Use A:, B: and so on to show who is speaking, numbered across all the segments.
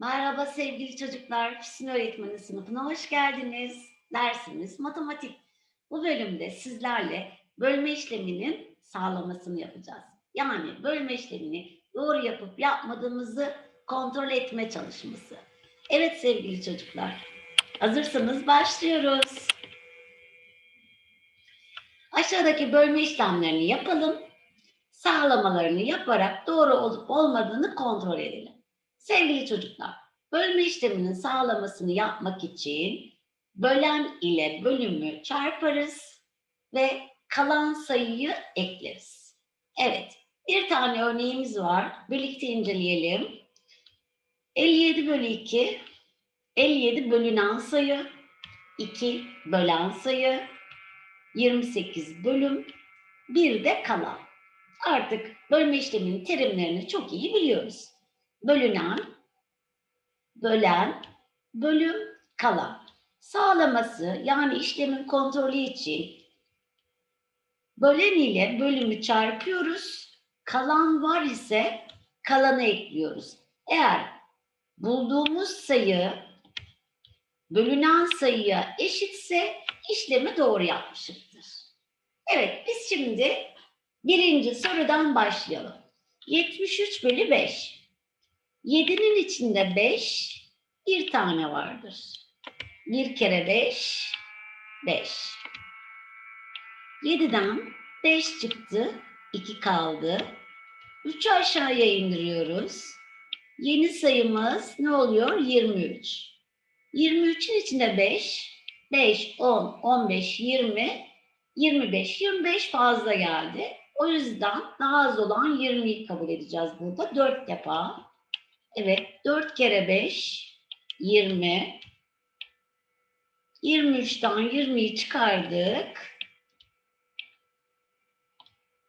A: Merhaba sevgili çocuklar, Füsun Öğretmeni sınıfına hoş geldiniz. Dersimiz matematik. Bu bölümde sizlerle bölme işleminin sağlamasını yapacağız. Yani bölme işlemini doğru yapıp yapmadığımızı kontrol etme çalışması. Evet sevgili çocuklar, hazırsanız başlıyoruz. Aşağıdaki bölme işlemlerini yapalım. Sağlamalarını yaparak doğru olup olmadığını kontrol edelim. Sevgili çocuklar, bölme işleminin sağlamasını yapmak için bölen ile bölümü çarparız ve kalan sayıyı ekleriz. Evet, bir tane örneğimiz var. Birlikte inceleyelim. 57 bölü 2, 57 bölünen sayı, 2 bölen sayı, 28 bölüm, bir de kalan. Artık bölme işleminin terimlerini çok iyi biliyoruz bölünen, bölen, bölüm, kalan. Sağlaması yani işlemin kontrolü için bölen ile bölümü çarpıyoruz. Kalan var ise kalanı ekliyoruz. Eğer bulduğumuz sayı bölünen sayıya eşitse işlemi doğru yapmışızdır. Evet biz şimdi birinci sorudan başlayalım. 73 bölü 5. 7'nin içinde 5, bir tane vardır. Bir kere 5, 5. 7'den 5 çıktı, 2 kaldı. 3'ü aşağıya indiriyoruz. Yeni sayımız ne oluyor? 23. 23'ün içinde 5, 5, 10, 15, 20, 25. 25 fazla geldi. O yüzden daha az olan 20'yi kabul edeceğiz burada. 4 defa. Evet, 4 kere 5, 20. 23'ten 20'yi çıkardık.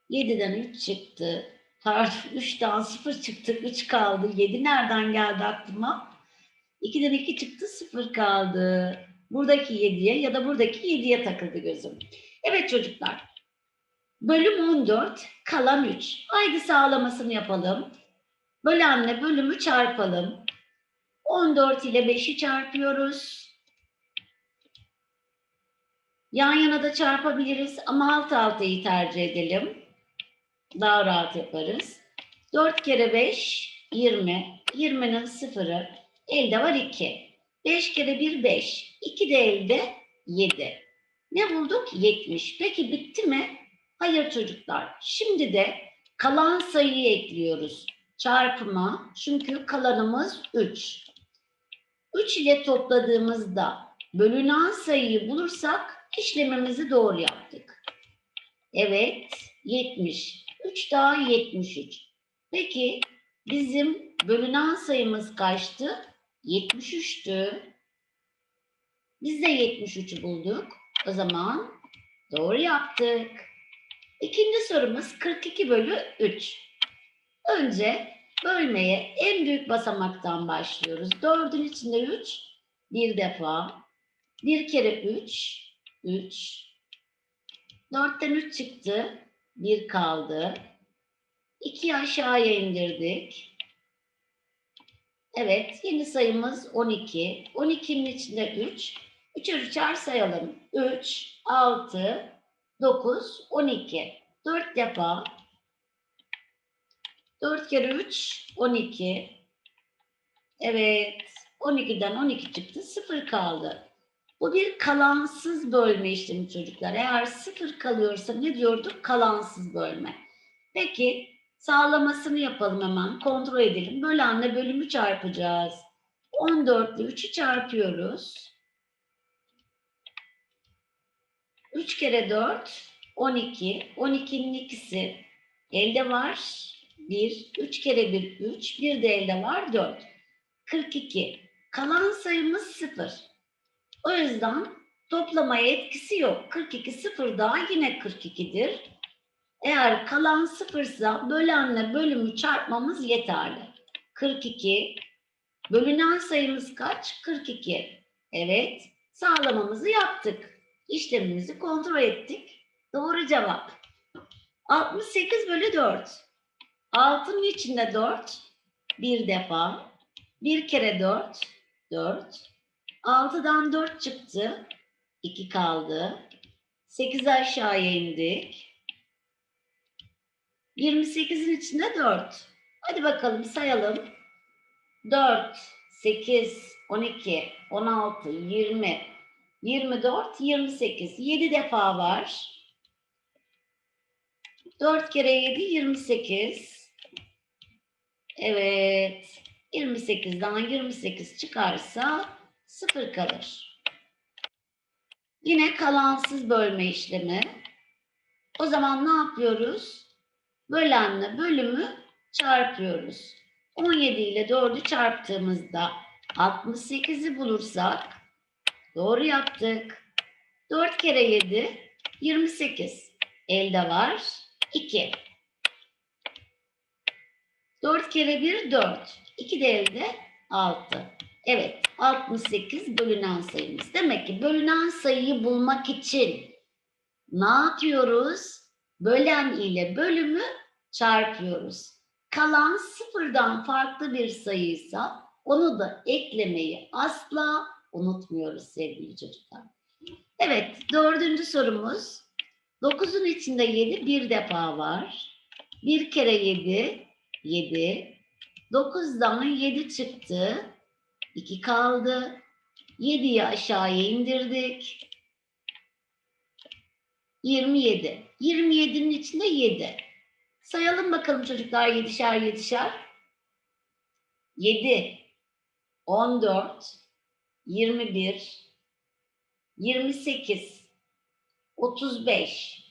A: 7'den 3 çıktı. Pardon, 3'ten 0 çıktı, 3 kaldı. 7 nereden geldi aklıma? 2'den 2 çıktı, 0 kaldı. Buradaki 7'ye ya da buradaki 7'ye takıldı gözüm. Evet çocuklar. Bölüm 14, kalan 3. Haydi sağlamasını yapalım. Bölenle bölümü çarpalım. 14 ile 5'i çarpıyoruz. Yan yana da çarpabiliriz ama alt altayı tercih edelim. Daha rahat yaparız. 4 kere 5, 20. 20'nin sıfırı. Elde var 2. 5 kere 1, 5. 2 de elde 7. Ne bulduk? 70. Peki bitti mi? Hayır çocuklar. Şimdi de kalan sayıyı ekliyoruz çarpıma çünkü kalanımız 3. 3 ile topladığımızda bölünen sayıyı bulursak işlemimizi doğru yaptık. Evet 70. 3 daha 73. Peki bizim bölünen sayımız kaçtı? 73'tü. Biz de 73'ü bulduk. O zaman doğru yaptık. İkinci sorumuz 42 bölü 3. Önce bölmeye en büyük basamaktan başlıyoruz. Dördün içinde üç, bir defa. Bir kere üç, üç. Dörtten üç çıktı, bir kaldı. İki aşağıya indirdik. Evet, yeni sayımız 12. 12'nin içinde 3. 3'er üçer sayalım. 3, 6, 9, 12. 4 defa 4 kere 3, 12. Evet, 12'den 12 çıktı, 0 kaldı. Bu bir kalansız bölme işlemi çocuklar. Eğer 0 kalıyorsa ne diyorduk? Kalansız bölme. Peki, sağlamasını yapalım hemen, kontrol edelim. Bölenle bölümü çarpacağız. 14 ile 3'ü çarpıyoruz. 3 kere 4, 12. 12'nin ikisi elde var. 1, 3 kere 1, 3, bir de elde var 4. 42. Kalan sayımız 0. O yüzden toplamaya etkisi yok. 42 0 daha yine 42'dir. Eğer kalan 0 ise bölenle bölümü çarpmamız yeterli. 42. Bölünen sayımız kaç? 42. Evet. Sağlamamızı yaptık. İşlemimizi kontrol ettik. Doğru cevap. 68 bölü 4. Altının içinde 4 bir defa. 1 kere 4, 4. 6'dan 4 çıktı. 2 kaldı. 8'i aşağıya indik. 28'in içinde 4. Hadi bakalım sayalım. 4, 8, 12, 16, 20, 24, 28. 7 defa var. 4 kere 7, 28. Evet. 28'den 28 çıkarsa 0 kalır. Yine kalansız bölme işlemi. O zaman ne yapıyoruz? Bölenle bölümü çarpıyoruz. 17 ile 4'ü çarptığımızda 68'i bulursak doğru yaptık. 4 kere 7 28. Elde var 2. 4 kere 1 4. 2 de elde 6. Evet 68 bölünen sayımız. Demek ki bölünen sayıyı bulmak için ne yapıyoruz? Bölen ile bölümü çarpıyoruz. Kalan sıfırdan farklı bir sayıysa onu da eklemeyi asla unutmuyoruz sevgili çocuklar. Evet dördüncü sorumuz. 9'un içinde 7 bir defa var. 1 kere 7 7. 9'dan 7 çıktı. 2 kaldı. 7'yi aşağıya indirdik. 27. 27'nin içinde 7. Sayalım bakalım çocuklar yedişer yedişer. 7, 14, 21, 28, 35.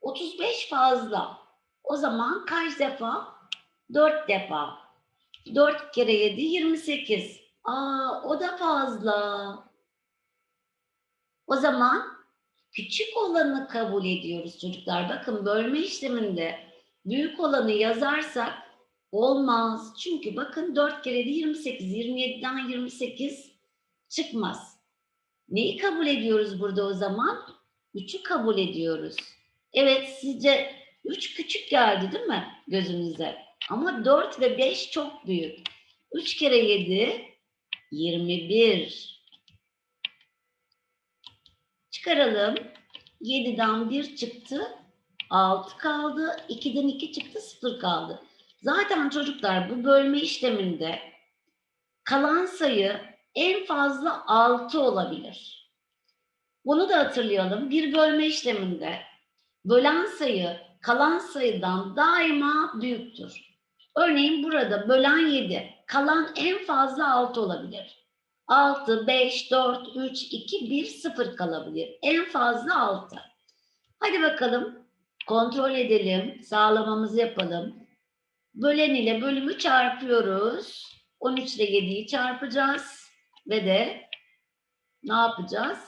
A: 35 fazla. O zaman kaç defa? 4 defa. 4 kere 7, 28. Aa, o da fazla. O zaman küçük olanı kabul ediyoruz çocuklar. Bakın bölme işleminde büyük olanı yazarsak olmaz. Çünkü bakın 4 kere de 28, 27'den 28 çıkmaz. Neyi kabul ediyoruz burada o zaman? 3'ü kabul ediyoruz. Evet sizce 3 küçük geldi değil mi gözünüze? Ama 4 ve 5 çok büyük. 3 kere 7 21. Çıkaralım. 7'den 1 çıktı. 6 kaldı. 2'den 2 çıktı. 0 kaldı. Zaten çocuklar bu bölme işleminde kalan sayı en fazla 6 olabilir. Bunu da hatırlayalım. Bir bölme işleminde bölen sayı kalan sayıdan daima büyüktür. Örneğin burada bölen 7, kalan en fazla 6 olabilir. 6, 5, 4, 3, 2, 1, 0 kalabilir. En fazla 6. Hadi bakalım kontrol edelim, sağlamamızı yapalım. Bölen ile bölümü çarpıyoruz. 13 ile 7'yi çarpacağız ve de ne yapacağız?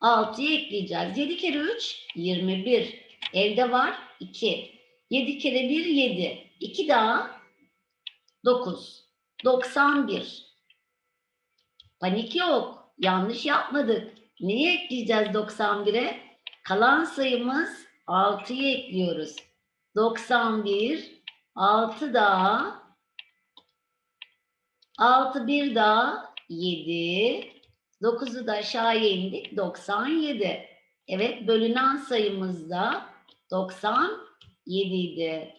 A: 6'yı ekleyeceğiz. 7 kere 3 21. Elde var 2. 7 kere 1 7. 2 daha 9. 91. Panik yok. Yanlış yapmadık. Neyi ekleyeceğiz 91'e? Kalan sayımız 6'yı ekliyoruz. 91 6 daha 6 bir daha 7 9'u da aşağıya indik 97. Evet bölünen sayımız da 97 idi.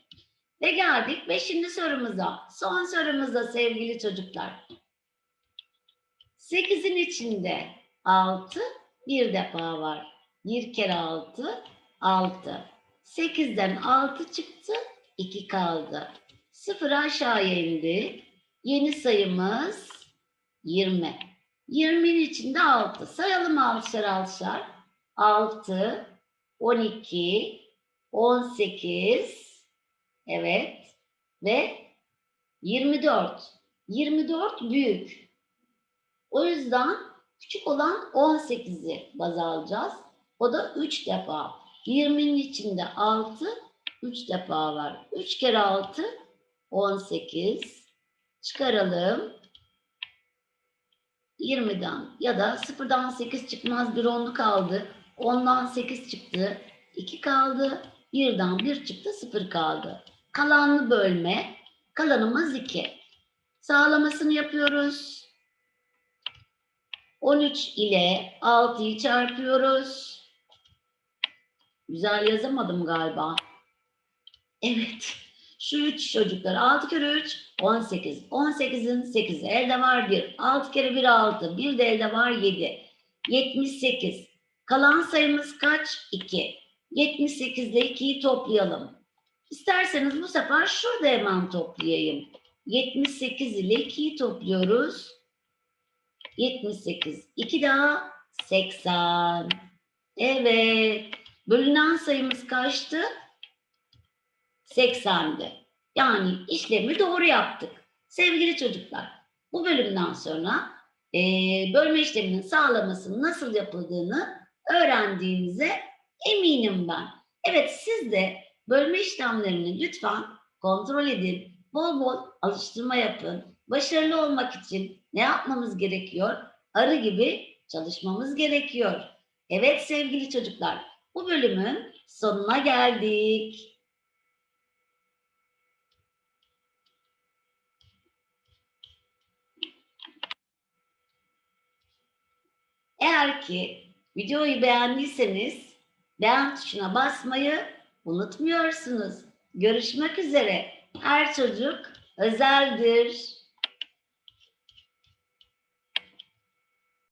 A: Ve geldik 5. sorumuza. Son sorumuzda sevgili çocuklar. 8'in içinde 6 bir defa var. 1 kere 6 6. 8'den 6 çıktı 2 kaldı. 0 aşağıya indi. Yeni sayımız 20. 20'nin içinde 6. Sayalım altışar altışar. 6, 12, 18, evet ve 24. 24 büyük. O yüzden küçük olan 18'i baz alacağız. O da 3 defa. 20'nin içinde 6, 3 defa var. 3 kere 6, 18. Çıkaralım. 20'den ya da 0'dan 8 çıkmaz bir onlu kaldı. 10'dan 8 çıktı. 2 kaldı. 1'den 1 çıktı. 0 kaldı. Kalanlı bölme. Kalanımız 2. Sağlamasını yapıyoruz. 13 ile 6'yı çarpıyoruz. Güzel yazamadım galiba. Evet. Şu 3 çocuklar 6 kere 3 18. 18'in 8'i elde var 1. 6 kere 1 6. Bir de elde var 7. 78. Kalan sayımız kaç? 2. 78 ile 2'yi toplayalım. İsterseniz bu sefer şurada hemen toplayayım. 78 ile 2'yi topluyoruz. 78. 2 daha 80. Evet. Bölünen sayımız kaçtı? 80'di. Yani işlemi doğru yaptık. Sevgili çocuklar, bu bölümden sonra eee, bölme işleminin sağlamasının nasıl yapıldığını öğrendiğinize eminim ben. Evet siz de bölme işlemlerini lütfen kontrol edin. Bol bol alıştırma yapın. Başarılı olmak için ne yapmamız gerekiyor? Arı gibi çalışmamız gerekiyor. Evet sevgili çocuklar, bu bölümün sonuna geldik. Eğer ki videoyu beğendiyseniz beğen tuşuna basmayı unutmuyorsunuz. Görüşmek üzere. Her çocuk özeldir.